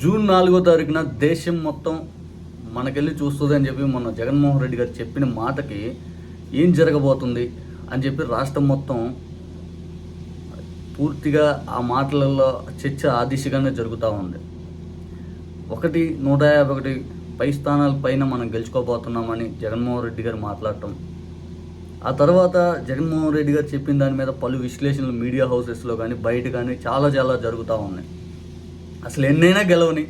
June నాలుగో తారీఖున దేశం మొత్తం మనకెళ్ళి చూస్తుంది అని చెప్పి మొన్న జగన్మోహన్ రెడ్డి గారు చెప్పిన మాటకి ఏం జరగబోతుంది అని చెప్పి రాష్ట్రం మొత్తం పూర్తిగా ఆ మాటలలో చర్చ ఆ దిశగానే జరుగుతూ ఉంది. ఒకటి నూట యాభై ఒకటి పై స్థానాల పైన మనం గెలుచుకోబోతున్నామని జగన్మోహన్ రెడ్డి గారు మాట్లాడటం. ఆ తర్వాత జగన్మోహన్ రెడ్డి గారు చెప్పిన దాని మీద పలు విశ్లేషణలు మీడియా హౌసెస్లో కానీ బయట కానీ చాలా చాలా జరుగుతూ ఉన్నాయి. అసలు ఎన్నైనా గెలవని.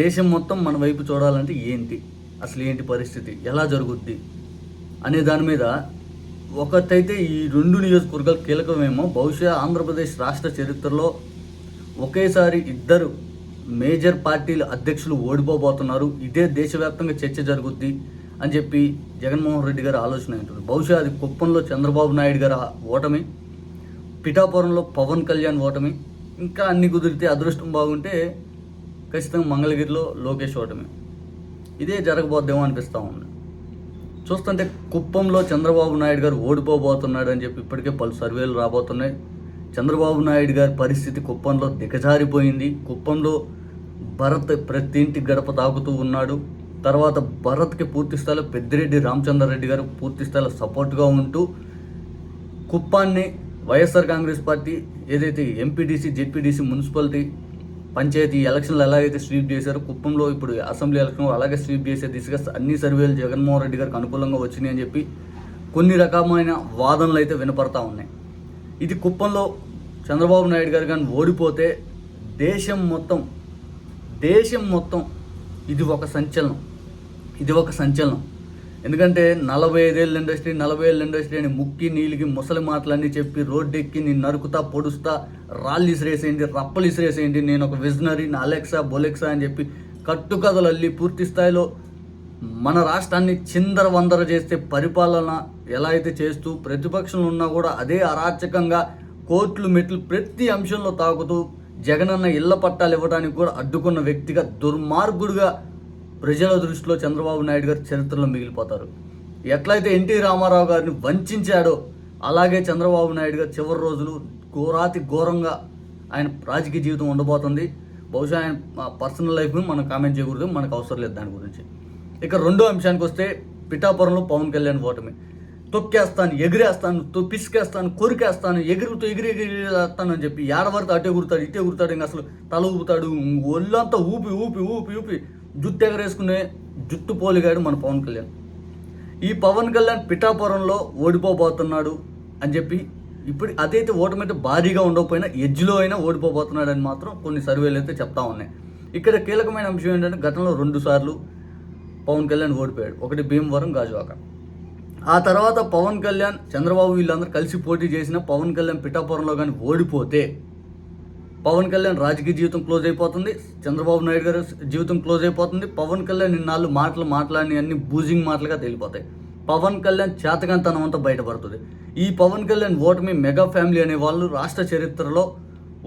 దేశం మొత్తం మన వైపు చూడాలంటే ఏంటి? అసలు ఏంటి పరిస్థితి? ఎలా జరుగుద్ది? అనే దాని మీద ఒకటైతే ఈ రెండు నియోజకవర్గాలు కీలకమేమో. బహుశా ఆంధ్రప్రదేశ్ రాష్ట్ర చరిత్రలో ఒకేసారి ఇద్దరు మేజర్ పార్టీల అధ్యక్షులు ఓడిపోబోతున్నారు. ఇదే దేశవ్యాప్తంగా చర్చ జరుగుద్ది అని చెప్పి జగన్మోహన్ రెడ్డి గారు ఆలోచన ఉంటుంది బహుశా అది కుప్పంలో చంద్రబాబు నాయుడు గారు ఓటమి పిఠాపురంలో పవన్ కళ్యాణ్ ఓటమి ఇంకా అన్ని కుదిరితే అదృష్టం బాగుంటే ఖచ్చితంగా మంగళగిరిలో లోకేష్ ఓటమి. ఇదే జరగబోద్దేమో అనిపిస్తూ ఉంది. చూస్తుంటే కుప్పంలో చంద్రబాబు నాయుడు గారు ఓడిపోబోతున్నాడు అని చెప్పి ఇప్పటికే పలు సర్వేలు రాబోతున్నాయి. చంద్రబాబు నాయుడు గారి పరిస్థితి కుప్పంలో దిగజారిపోయింది. కుప్పంలో భరత్ ప్రతి ఇంటి గడప తాకుతూ ఉన్నాడు. తర్వాత భరత్కి పూర్తి స్థాయిలో పెద్దిరెడ్డి రామచంద్రారెడ్డి గారు పూర్తి స్థాయిలో సపోర్ట్గా ఉంటూ కుప్పాన్ని వైఎస్ఆర్ కాంగ్రెస్ పార్టీ ఏదైతే ఎంపీటీసీ జెడ్పీటీసీ మున్సిపాలిటీ పంచాయతీ ఎలక్షన్లు ఎలాగైతే స్వీప్ చేశారో కుప్పంలో ఇప్పుడు అసెంబ్లీ ఎలక్షన్ అలాగే స్వీప్ చేసే దిశగా అన్ని సర్వేలు జగన్మోహన్ రెడ్డి గారికి అనుకూలంగా వచ్చినాయని చెప్పి కొన్ని రకమైన వాదనలు అయితే వినపడతా ఉన్నాయి. ఇది కుప్పంలో చంద్రబాబు నాయుడు గారు కానీ ఓడిపోతే దేశం మొత్తం దేశం మొత్తం ఇది ఒక సంచలనం. ఇది ఒక సంచలనం. ఎందుకంటే నలభై ఐదేళ్ళ ఇండస్ట్రీ నలభై ఏళ్ళ ఇండస్ట్రీ అని ముక్కి నీలికి ముసలి మాటలన్నీ చెప్పి రోడ్డెక్కి నేను నరుకుతా పొడుస్తా రాళ్ళు ఇసిరేసేయండి రప్పలు ఇసిరేసేయండి నేను ఒక విజనరీ నా అలెక్సా బొలెక్సా అని చెప్పి కట్టుకథలు అల్లి పూర్తి స్థాయిలో మన రాష్ట్రాన్ని చిందర వందర చేస్తే పరిపాలన ఎలా అయితే చేస్తూ ప్రతిపక్షంలో ఉన్నా కూడా అదే అరాచకంగా కోర్టులు మెట్లు ప్రతి అంశంలో తాకుతూ జగనన్న ఇళ్ళ పట్టాలు ఇవ్వడానికి కూడా అడ్డుకున్న వ్యక్తిగా దుర్మార్గుడుగా ప్రజల దృష్టిలో చంద్రబాబు నాయుడు గారు చరిత్రలో మిగిలిపోతారు. ఎట్లయితే ఎన్టీ రామారావు గారిని వంచాడో అలాగే చంద్రబాబు నాయుడు గారు చివరి రోజులు ఘోరాతి ఘోరంగా ఆయన రాజకీయ జీవితం ఉండబోతుంది. బహుశా ఆయన పర్సనల్ లైఫ్ మనం కామెంట్ చేయకూడదు మనకు అవసరం లేదు దాని గురించి. ఇక రెండో అంశానికి వస్తే పిఠాపురంలో పవన్ కళ్యాణ్ ఓటమి. తొక్కేస్తాను ఎగిరేస్తాను పిసికేస్తాను కొరికేస్తాను ఎగురుతూ ఎగిరి ఎగిరేస్తాను అని చెప్పి ఏడవరితో అటే ఎగురుతాడు ఇటే ఎగురుతాడు ఇంకా అసలు తల ఊపుతాడు ఒళ్ళంతా ఊపి ఊపి ఊపి ఊపి. జుట్టు ఎగరేసుకునే జుట్టు పోలిగాడు మన పవన్ కళ్యాణ్. ఈ పవన్ కళ్యాణ్ పిఠాపురంలో ఓడిపోబోతున్నాడు అని చెప్పి ఇప్పుడు అదైతే ఓటమైతే భారీగా ఉండకపోయినా ఎడ్జ్లో అయినా ఓడిపోబోతున్నాడు అని మాత్రం కొన్ని సర్వేలు అయితే చెప్తా ఉన్నాయి. ఇక్కడ కీలకమైన అంశం ఏంటంటే గతంలో రెండు సార్లు పవన్ కళ్యాణ్ ఓడిపోయాడు. ఒకటి భీమవరం గాజువాక. ఆ తర్వాత పవన్ కళ్యాణ్ చంద్రబాబు వీళ్ళందరూ కలిసి పోటీ చేసిన పవన్ కళ్యాణ్ పిఠాపురంలో కానీ ఓడిపోతే పవన్ కళ్యాణ్ రాజకీయ జీవితం క్లోజ్ అయిపోతుంది. చంద్రబాబు నాయుడు గారి జీవితం క్లోజ్ అయిపోతుంది. పవన్ కళ్యాణ్ ఇన్నాళ్ళు మాటలు మాట్లాడిన అన్ని బూజింగ్ మాటలుగా తేలిపోతాయి. పవన్ కళ్యాణ్ చేతకంతనం అంతా బయటపడుతుంది. ఈ పవన్ కళ్యాణ్ ఓటమి మెగా ఫ్యామిలీ అనే వాళ్ళు రాష్ట్ర చరిత్రలో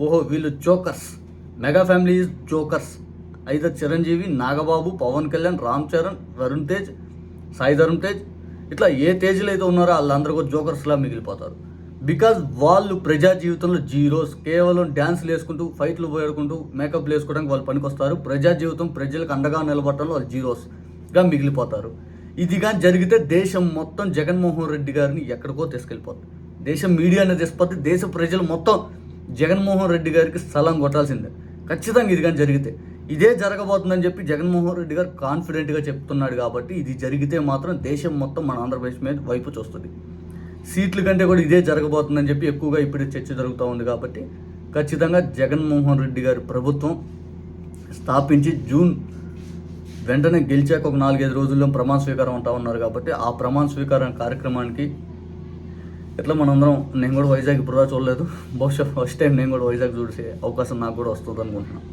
ఓహో వీళ్ళు jokers. Mega family is jokers. అయితే చిరంజీవి నాగబాబు పవన్ కళ్యాణ్ రామ్ చరణ్ వరుణ్ తేజ్ సాయి ధరుణ్ తేజ్. ఇట్లా ఏ తేజ్లో అయితే ఉన్నారో వాళ్ళందరూ కూడా జోకర్స్లా మిగిలిపోతారు. బికాజ్ వాళ్ళు ప్రజా జీవితంలో జీరోస్ కేవలం డ్యాన్స్లు వేసుకుంటూ ఫైట్లు పోయాడుకుంటూ మేకప్లు వేసుకోవడానికి వాళ్ళు పనికొస్తారు. ప్రజా జీవితం ప్రజలకు అండగా నిలబడటంలో వాళ్ళు జీరోస్గా మిగిలిపోతారు. ఇది కానీ జరిగితే దేశం మొత్తం జగన్మోహన్ రెడ్డి గారిని ఎక్కడికో తీసుకెళ్ళిపోతుంది దేశం మీడియాని తీసుకుపోతే దేశ ప్రజలు మొత్తం జగన్మోహన్ రెడ్డి గారికి స్థలం కొట్టాల్సిందే. ఖచ్చితంగా ఇది కానీ జరిగితే ఇదే జరగబోతుందని చెప్పి జగన్మోహన్ రెడ్డి గారు కాన్ఫిడెంట్గా చెప్తున్నాడు కాబట్టి ఇది జరిగితే మాత్రం దేశం మొత్తం మన ఆంధ్రప్రదేశ్ మీద వైపు చూస్తుంది. సీట్ల కంటే కూడా ఇదే జరగబోతుందని చెప్పి ఎక్కువగా ఇప్పుడు చర్చ జరుగుతూ ఉంది కాబట్టి ఖచ్చితంగా జగన్మోహన్ రెడ్డి గారి ప్రభుత్వం స్థాపించి జూన్ వెంటనే గెలిచాక ఒక నాలుగైదు రోజుల్లో ప్రమాణ స్వీకారం అంటా ఉన్నారు కాబట్టి ఆ ప్రమాణ స్వీకారం కార్యక్రమానికి ఎట్లా మనందరం నేను కూడా వైజాగ్ ఇప్పుడు చూడలేదు. బహుశా ఫస్ట్ టైం నేను కూడా వైజాగ్ చూసే అవకాశం నాకు కూడా వస్తుంది అనుకుంటున్నాను.